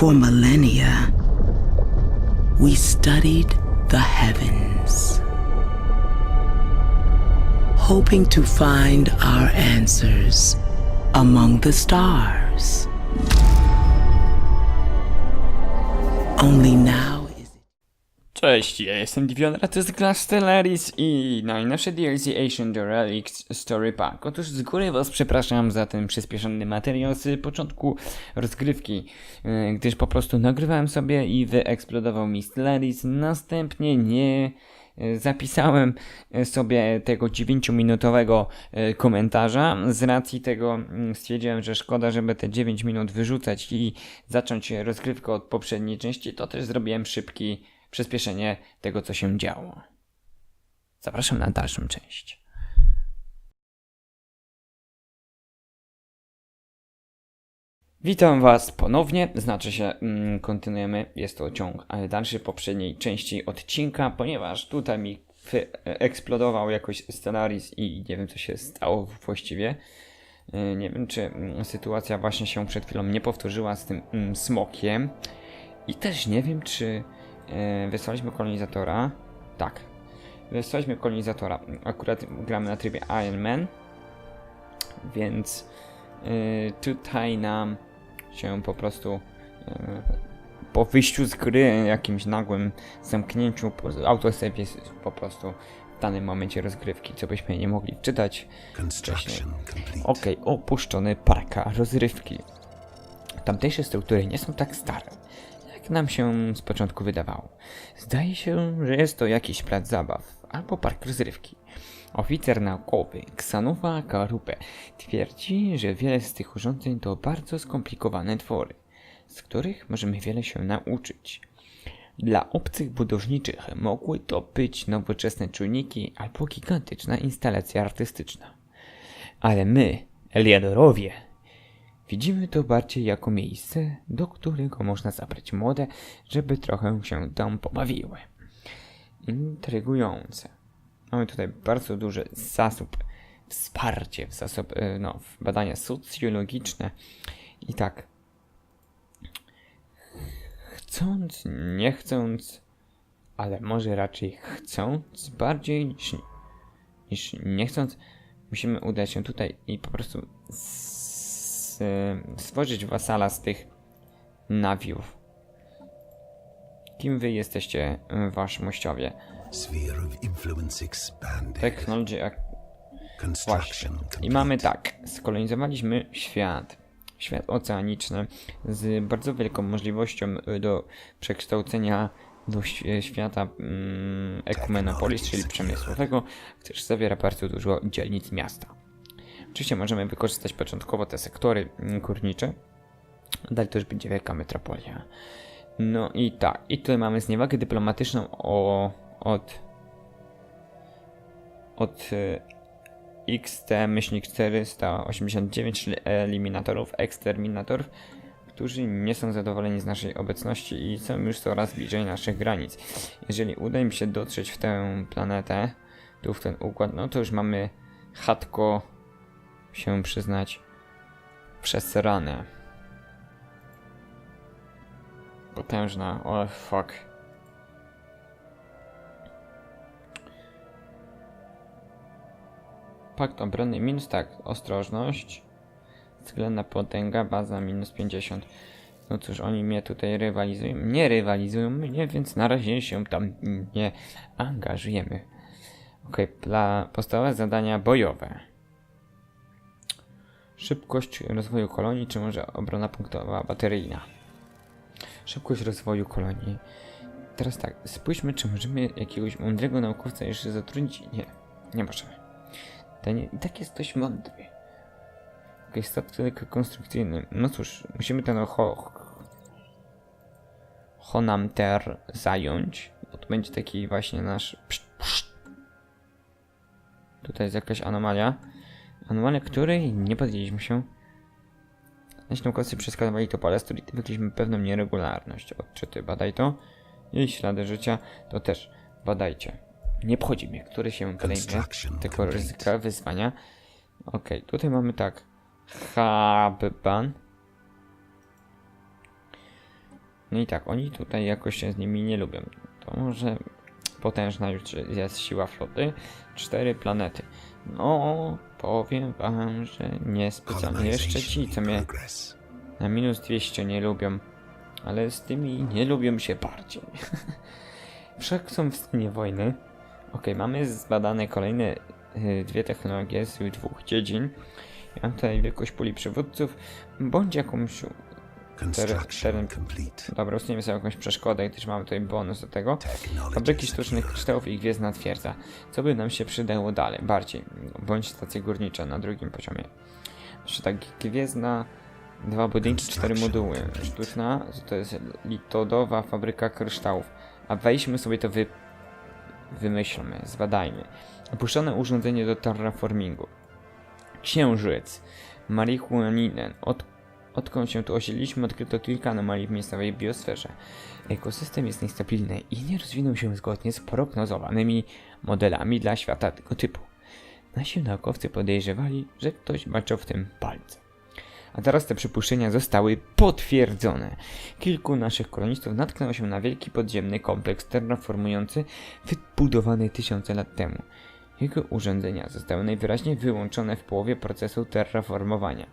For millennia, we studied the heavens, hoping to find our answers among the stars. Only now. Cześć, ja jestem Divion, a to jest Glass Stellaris i najnowsze DLC Ancient Relics Story Pack. Otóż z góry was przepraszam za ten przyspieszony materiał z początku rozgrywki, yy, gdyż po prostu nagrywałem sobie i wyeksplodował mi Stellaris, następnie nie yy, zapisałem yy, sobie tego 9-minutowego yy, komentarza. Z racji tego mm, stwierdziłem, że szkoda, żeby te 9 minut wyrzucać i zacząć rozgrywkę od poprzedniej części, to też zrobiłem szybki przyspieszenie tego, co się działo. Zapraszam na dalszą część. Witam Was ponownie, znaczy się, mm, kontynuujemy, jest to ciąg ale dalszy poprzedniej części odcinka, ponieważ tutaj mi eksplodował jakoś scenarii i nie wiem co się stało właściwie. Yy, Nie wiem czy mm, sytuacja właśnie się przed chwilą nie powtórzyła z tym mm, smokiem i też nie wiem czy yy, wysłaliśmy kolonizatora. Tak, wysłaliśmy kolonizatora. Akurat gramy na trybie Iron Man, więc yy, tutaj nam się po prostu yy, po wyjściu z gry, jakimś nagłym zamknięciu, autosave jest po prostu w danym momencie rozgrywki, co byśmy nie mogli czytać. Complete. Okej, opuszczony parka rozrywki. Tamtejsze struktury nie są tak stare, jak nam się z początku wydawało. Zdaje się, że jest to jakiś plac zabaw albo park rozrywki. Oficer naukowy Xanova Karupe twierdzi, że wiele z tych urządzeń to bardzo skomplikowane twory, z których możemy wiele się nauczyć. Dla obcych budowniczych mogły to być nowoczesne czujniki albo gigantyczna instalacja artystyczna. Ale my, Eliadorowie, widzimy to bardziej jako miejsce, do którego można zabrać młode, żeby trochę się tam pobawiły. Intrygujące. Mamy tutaj bardzo duży zasób, wsparcie w, zasób, e, no, w badania socjologiczne. I tak, chcąc, nie chcąc, ale może raczej chcąc bardziej niż, niż nie chcąc, musimy udać się tutaj i po prostu s- stworzyć wasala z tych nawiów. Kim wy jesteście, y, wasz mościowie? Technology jak Właśnie. I mamy tak, skolonizowaliśmy świat, świat oceaniczny z bardzo wielką możliwością y, do przekształcenia do świata mm, ekumenopolis, czyli przemysłowego, gdyż zawiera bardzo dużo dzielnic miasta. Oczywiście możemy wykorzystać początkowo te sektory mm, górnicze, dalej to już będzie wielka metropolia. No i tak, i tutaj mamy zniewagę dyplomatyczną o, od od y, XT-489, czyli eliminatorów, eksterminatorów, którzy nie są zadowoleni z naszej obecności i są już coraz bliżej naszych granic. Jeżeli uda im się dotrzeć w tę planetę, tu w ten układ, no to już mamy chatko się przyznać przez ranę. Potężna, o fuck. Pakt obronny minus tak, ostrożność. Względna potęga, baza minus 50. No cóż, oni mnie tutaj rywalizują. Nie rywalizują mnie, więc na razie się tam nie angażujemy. Okej, okay, podstawowe zadania bojowe. Szybkość rozwoju kolonii, czy może obrona punktowa bateryjna. Szybkość rozwoju kolonii. Teraz tak, spójrzmy, czy możemy jakiegoś mądrego naukowca jeszcze zatrudnić. Nie, nie możemy. Ten i tak jest dość mądry. Okej, statek konstrukcyjny. No cóż, musimy ten ho... Honamter zająć. Bo to będzie taki właśnie nasz... Pszt, pszt. Tutaj jest jakaś anomalia. Anomalia, której nie podjęliśmy się. Nasi naukowcy przeskazywali to pole, z której wykryliśmy pewną nieregularność. Odczyty, badaj to. I ślady życia, to też badajcie. Nie obchodzi mnie, który się podejmie tego ryzyka wyzwania. Okej, tutaj mamy tak. Habban. No i tak, oni tutaj jakoś się z nimi nie lubią. To może potężna już jest siła floty. Cztery planety. No, powiem wam, że niespecjalnie. Jeszcze ci, co mnie na minus 200 nie lubią, ale z tymi nie lubią się bardziej. Wszak są w stanie wojny. Ok, mamy zbadane kolejne y, dwie technologie z dwóch dziedzin. Ja mam tutaj wielkość puli przywódców, bądź jakąś... Construction teren-. Dobra, usuniemy sobie jakąś przeszkodę, gdyż mamy tutaj bonus do tego. Fabryki sztucznych kryształów i gwiezdna twierdza. Co by nam się przydało dalej, bardziej. Bądź stacje górnicze na drugim poziomie. Jeszcze tak, gwiezdna, dwa budynki, cztery moduły. Sztuczna, to jest litodowa fabryka kryształów. A wejdźmy sobie to wy... wymyślmy, zbadajmy. Opuszczone urządzenie do terraformingu. Księżyc. Marihuaninen. Od, odkąd się tu osiedliliśmy, odkryto kilka anomalii w miejscowej biosferze. Ekosystem jest niestabilny i nie rozwinął się zgodnie z prognozowanymi modelami dla świata tego typu. Nasi naukowcy podejrzewali, że ktoś maczał w tym palce. A teraz te przypuszczenia zostały potwierdzone. Kilku naszych kolonistów natknęło się na wielki podziemny kompleks terraformujący wybudowany tysiące lat temu. Jego urządzenia zostały najwyraźniej wyłączone w połowie procesu terraformowania,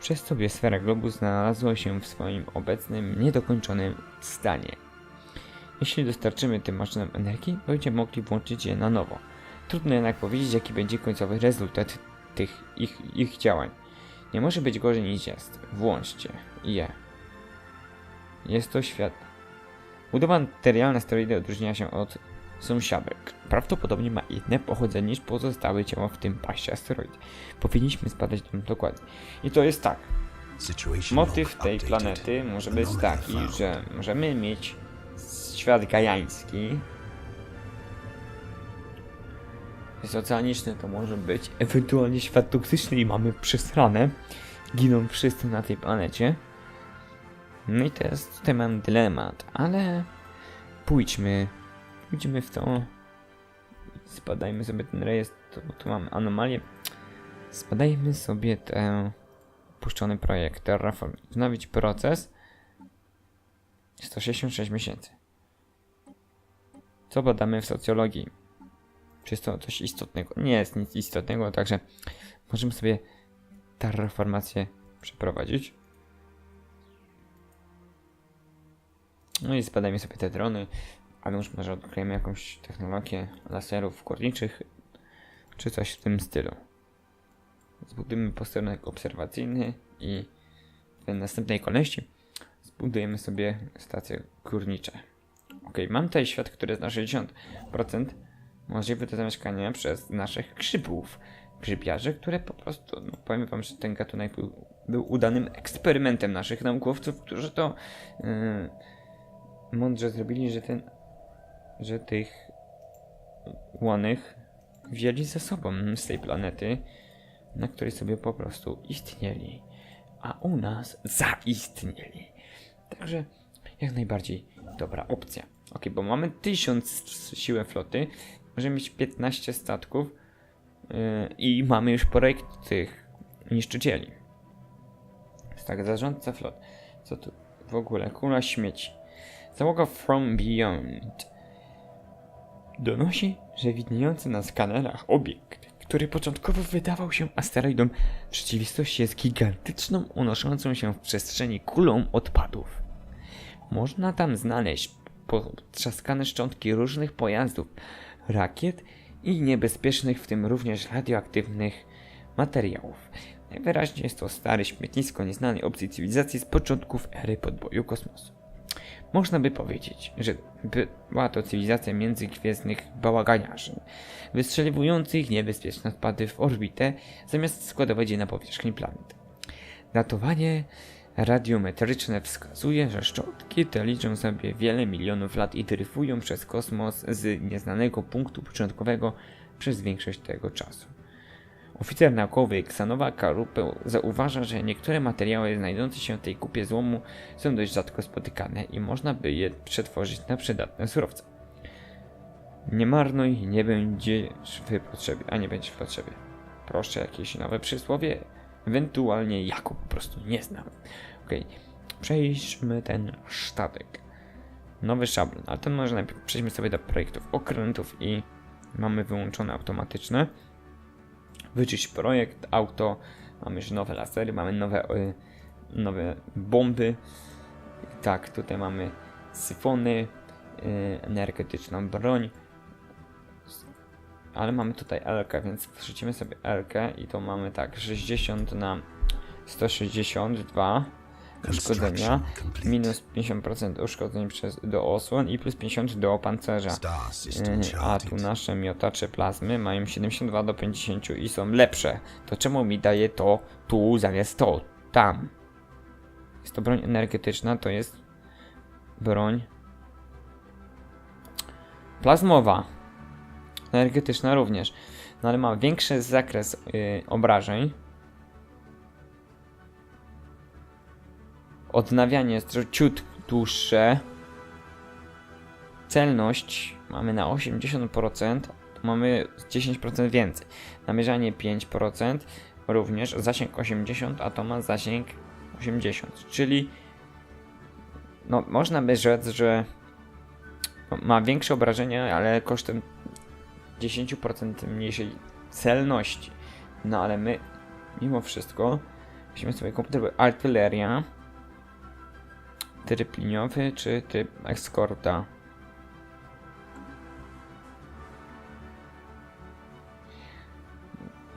przez co biosfera globu znalazła się w swoim obecnym, niedokończonym stanie. Jeśli dostarczymy tym maszynom energii, będziemy mogli włączyć je na nowo. Trudno jednak powiedzieć, jaki będzie końcowy rezultat tych ich, ich działań. Nie może być gorzej niż jest. Włączcie je. Jest to świat. Budowa materialna steroidy odróżnia się od sąsiadek. Prawdopodobnie ma inne pochodzenie niż pozostałe ciała w tym paście asteroid. Powinniśmy zbadać to dokładnie. I to jest tak. Motyw tej planety może być taki, że możemy mieć świat gajański. Jest oceaniczny to może być. Ewentualnie świat toksyczny i mamy przesrane. Giną wszyscy na tej planecie. No i teraz tutaj mam dylemat, ale pójdźmy. Pójdźmy w to. Zbadajmy sobie ten rejestr, bo tu mam anomalię. Zbadajmy sobie tę puszczony projekt Terraform. Wznowić proces. 166 miesięcy. Co badamy w socjologii? Czy jest to coś istotnego? Nie jest nic istotnego, także możemy sobie terraformację przeprowadzić. No i zbadajmy sobie te drony, ale już może odkryjemy jakąś technologię laserów górniczych, czy coś w tym stylu. Zbudujemy posterunek obserwacyjny i w następnej kolejności zbudujemy sobie stacje górnicze. Ok, mam tutaj świat, który jest na 60% możliwy do zamieszkania przez naszych grzybów. Grzybiarzy, które po prostu, no powiem wam, że ten gatunek był, był udanym eksperymentem naszych naukowców, którzy to yy, mądrze zrobili, że ten, że tych łanych wzięli ze sobą z tej planety, na której sobie po prostu istnieli, a u nas zaistnieli. Także jak najbardziej dobra opcja. Ok, bo mamy 1000 siłę floty, możemy mieć 15 statków yy, i mamy już projekt tych niszczycieli. Tak, zarządca flot. Co tu w ogóle? Kula śmieci. Załoga From Beyond. Donosi, że widniejący na skanerach obiekt, który początkowo wydawał się asteroidą, w rzeczywistości jest gigantyczną, unoszącą się w przestrzeni kulą odpadów. Można tam znaleźć potrzaskane szczątki różnych pojazdów, rakiet i niebezpiecznych, w tym również radioaktywnych materiałów. Najwyraźniej jest to stare śmietnisko nieznanej obcej cywilizacji z początków ery podboju kosmosu. Można by powiedzieć, że była to cywilizacja międzygwiezdnych bałaganiarzy, wystrzeliwujących niebezpieczne odpady w orbitę, zamiast składować je na powierzchni planety. Datowanie radiometryczne wskazuje, że szczątki te liczą sobie wiele milionów lat i dryfują przez kosmos z nieznanego punktu początkowego przez większość tego czasu. Oficer naukowy Ksanowa Karupę zauważa, że niektóre materiały znajdujące się w tej kupie złomu są dość rzadko spotykane i można by je przetworzyć na przydatne surowce. Nie marnuj, nie będziesz w potrzebie, a nie będziesz w potrzebie. Proszę jakieś nowe przysłowie, ewentualnie jako po prostu nie znam. Okej, Przejdźmy ten statek. Nowy szablon, ale ten może najpierw przejdźmy sobie do projektów okrętów i mamy wyłączone automatyczne. Wyczyść projekt, auto, mamy już nowe lasery, mamy nowe, y, nowe bomby. Tak, tutaj mamy syfony, y, energetyczną broń. Ale mamy tutaj LK, więc wrzucimy sobie LK i to mamy tak 60 na 162 uszkodzenia, minus 50% uszkodzeń przez, do osłon i plus 50 do pancerza. Yy, A tu nasze miotacze plazmy mają 72 do 50 i są lepsze. To czemu mi daje to tu zamiast to? Tam. Jest to broń energetyczna, to jest broń plazmowa. Energetyczna również. No ale ma większy zakres yy, obrażeń. Odnawianie jest ciut dłuższe. Celność mamy na 80%, to mamy 10% więcej. Namierzanie 5%, również zasięg 80, a to ma zasięg 80, czyli no można by rzec, że ma większe obrażenia, ale kosztem 10% mniejszej celności. No ale my mimo wszystko weźmy sobie komputer artyleria tryb liniowy czy tryb eskorta.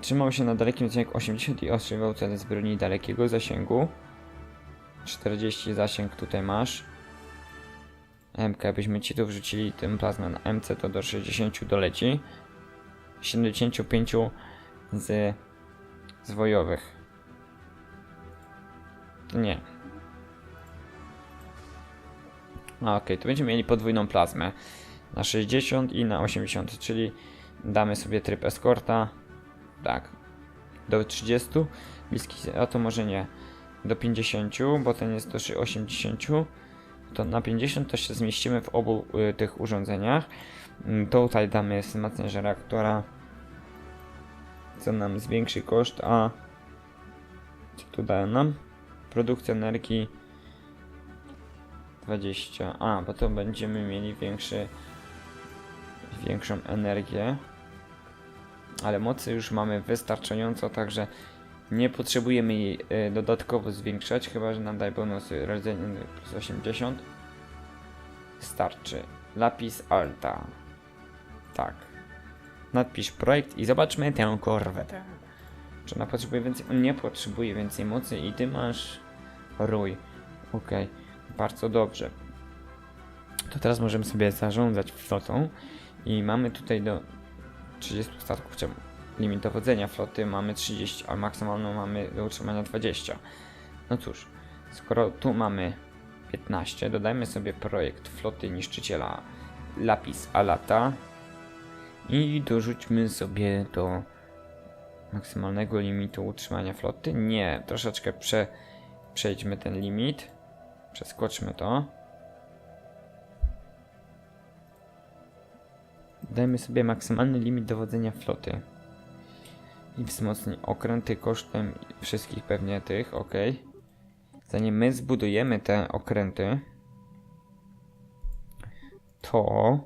Trzymał się na dalekim zasięgu 80 i ostrzeliwał cele z broni dalekiego zasięgu. 40 zasięg tutaj masz. MK byśmy ci tu wrzucili tym plazmę na MC to do 60 doleci. 75 z zwojowych. Nie. A okej, to będziemy mieli podwójną plazmę na 60 i na 80, czyli damy sobie tryb eskorta. Tak. Do 30. Bliski, a to może nie. Do 50, bo ten jest do 80. To na 50 to się zmieścimy w obu y, tych urządzeniach. Mm, Tutaj damy wzmacniacz reaktora, co nam zwiększy koszt, a co tu daje nam? Produkcja energii 20. A, bo to będziemy mieli większy, większą energię. Ale mocy już mamy wystarczająco, także nie potrzebujemy jej y, dodatkowo zwiększać, chyba że nam daje bonusy rdzenie plus 80. Starczy. Lapis alta. Tak. Nadpisz projekt i zobaczmy tę korwetę. Czy ona potrzebuje więcej? Nie potrzebuje więcej mocy i ty masz rój. Okej. Bardzo dobrze. To teraz możemy sobie zarządzać flotą i mamy tutaj do 30 statków, czemu limit dowodzenia floty mamy 30, a maksymalną mamy do utrzymania 20. No cóż, skoro tu mamy 15, dodajmy sobie projekt floty niszczyciela Lapis Alata i dorzućmy sobie do maksymalnego limitu utrzymania floty. Nie, troszeczkę prze, przejdźmy ten limit. Przeskoczmy to. Dajmy sobie maksymalny limit dowodzenia floty. I wzmocnij okręty kosztem wszystkich pewnie tych, ok. Zanim my zbudujemy te okręty, to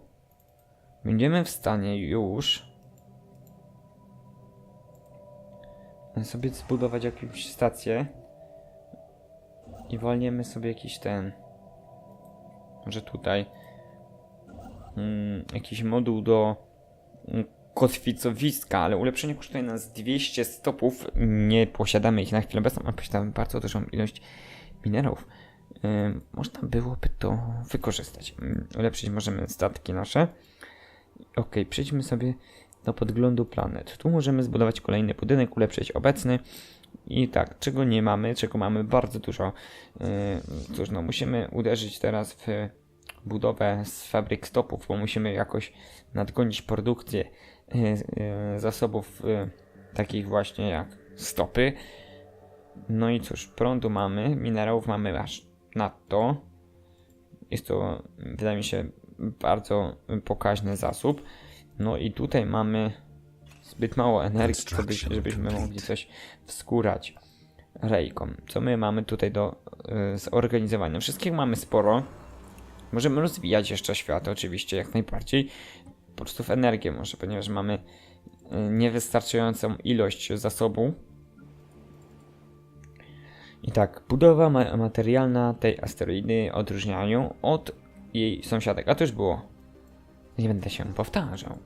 będziemy w stanie już sobie zbudować jakąś stację i wolniemy sobie jakiś ten może tutaj mm, jakiś moduł do mm, kotwicowiska, ale ulepszenie kosztuje nas 200 stopów. Nie posiadamy ich na chwilę obecną, a posiadamy bardzo dużą ilość minerałów. Ym, można byłoby to wykorzystać. Ym, ulepszyć możemy statki nasze. Ok, przejdźmy sobie do podglądu planet. Tu możemy zbudować kolejny budynek, ulepszyć obecny. I tak, czego nie mamy, czego mamy bardzo dużo. Yy, cóż, no musimy uderzyć teraz w budowę z fabryk stopów, bo musimy jakoś nadgonić produkcję yy, yy, zasobów takich właśnie jak stopy. No i cóż, prądu mamy, minerałów mamy aż nadto. Jest to, wydaje mi się, bardzo pokaźny zasób. No i tutaj mamy zbyt mało energii, co by, żebyśmy mogli coś wskórać. Rejkom. Co my mamy tutaj do y, zorganizowania? Wszystkich mamy sporo. Możemy rozwijać jeszcze świat, oczywiście, jak najbardziej. Po prostu w energię może, ponieważ mamy y, niewystarczającą ilość zasobu. I tak, budowa ma materialna tej asteroidy odróżniają od jej sąsiadek. A to już było. Nie będę się powtarzał.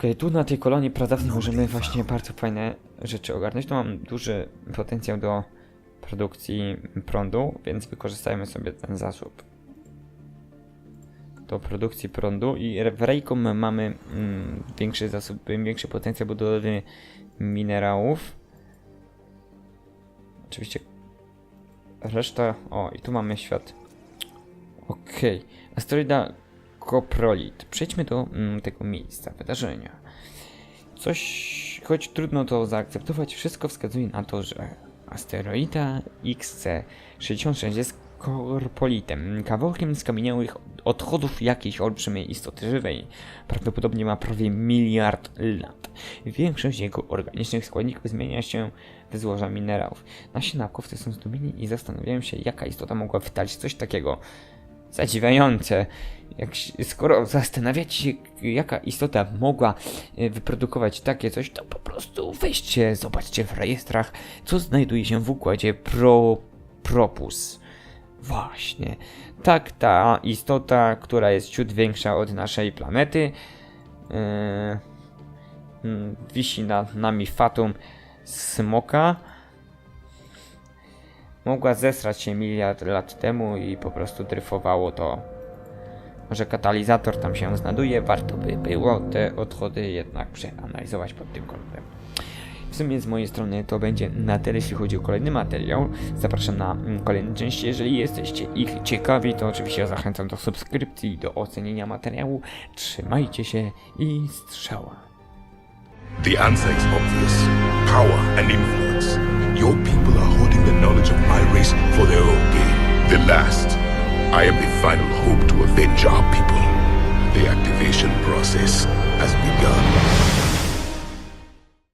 Okej, tu na tej kolonii pradawnej możemy właśnie bardzo fajne rzeczy ogarnąć. Tu mam duży potencjał do produkcji prądu, więc wykorzystajmy sobie ten zasób do produkcji prądu i w Raycom mamy mm, większy zasób, większy potencjał budowy minerałów. Oczywiście reszta... O, i tu mamy świat. Okej. Asteroida Coprolit. Przejdźmy do mm, tego miejsca wydarzenia. Coś, choć trudno to zaakceptować, wszystko wskazuje na to, że asteroida XC66 jest korpolitem, kawałkiem skamieniałych odchodów jakiejś olbrzymiej istoty żywej. Prawdopodobnie ma prawie miliard lat. Większość jego organicznych składników zmienia się w złoża minerałów. Nasi naukowcy są zdumieni i zastanawiają się, jaka istota mogła wydać coś takiego. Zadziwiające. Jak, skoro zastanawiacie się, jaka istota mogła e, wyprodukować takie coś, to po prostu weźcie, zobaczcie w rejestrach, co znajduje się w układzie Pro, Propus. Właśnie. Tak, ta istota, która jest ciut większa od naszej planety, yy, wisi nad nami fatum smoka. Mogła zesrać się miliard lat temu i po prostu dryfowało to. Może katalizator tam się znajduje, warto by było te odchody jednak przeanalizować pod tym kątem. W sumie z mojej strony to będzie na tyle, jeśli chodzi o kolejny materiał. Zapraszam na mm, kolejne części. Jeżeli jesteście ich ciekawi, to oczywiście zachęcam do subskrypcji, do ocenienia materiału. Trzymajcie się i strzała. The answer is obvious power and influence. Your people are holding the knowledge of my race for their own gain. The last. I am the final hope to avenge our people. The activation process has begun.